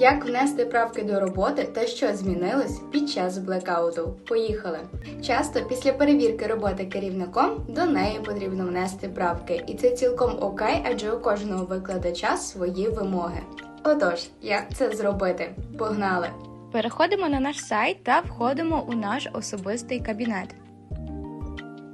Як внести правки до роботи та що змінилось під час блекауту? Поїхали. Часто після перевірки роботи керівником до неї потрібно внести правки, і це цілком окей, адже у кожного викладача свої вимоги. Отож, як це зробити? Погнали! Переходимо на наш сайт та входимо у наш особистий кабінет.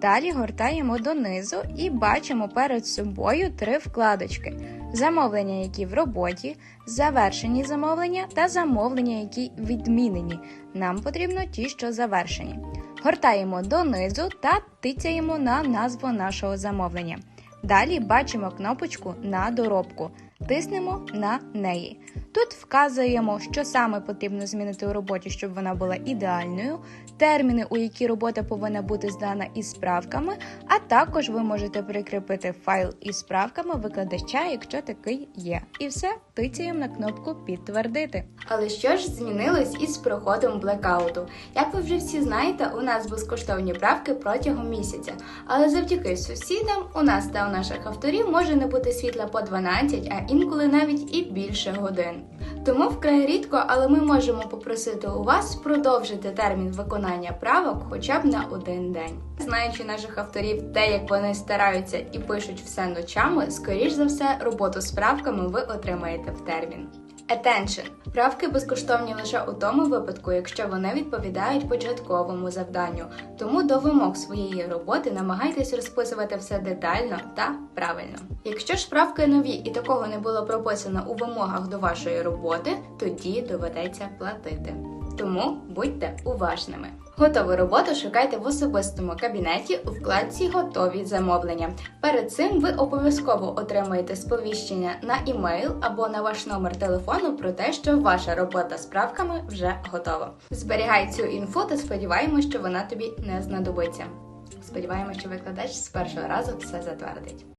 Далі гортаємо донизу і бачимо перед собою три вкладочки: замовлення, які в роботі, завершені замовлення та замовлення, які відмінені. Нам потрібно ті, що завершені. Гортаємо донизу та тицяємо на назву нашого замовлення. Далі бачимо кнопочку на доробку. Тиснемо на неї. Тут вказуємо, що саме потрібно змінити у роботі, щоб вона була ідеальною, терміни, у які робота повинна бути здана із справками, а також ви можете прикріпити файл із справками викладача, якщо такий є. І все, тицяємо на кнопку Підтвердити. Але що ж змінилось із проходом блекауту? Як ви вже всі знаєте, у нас безкоштовні правки протягом місяця. Але завдяки сусідам у нас та у наших авторів може не бути світла по 12, а інколи навіть і більше годин. Тому вкрай рідко, але ми можемо попросити у вас продовжити термін виконання правок хоча б на один день. Знаючи наших авторів, те, як вони стараються і пишуть все ночами, скоріш за все, роботу з правками ви отримаєте в термін. Attention! Правки безкоштовні лише у тому випадку, якщо вони відповідають початковому завданню. Тому до вимог своєї роботи намагайтесь розписувати все детально та правильно. Якщо ж правки нові і такого не було прописано у вимогах до вашої роботи, тоді доведеться платити. Тому будьте уважними. Готову роботу шукайте в особистому кабінеті у вкладці Готові замовлення. Перед цим ви обов'язково отримаєте сповіщення на імейл або на ваш номер телефону про те, що ваша робота з правками вже готова. Зберігай цю інфу та сподіваємось, що вона тобі не знадобиться. Сподіваємось, що викладач з першого разу все затвердить.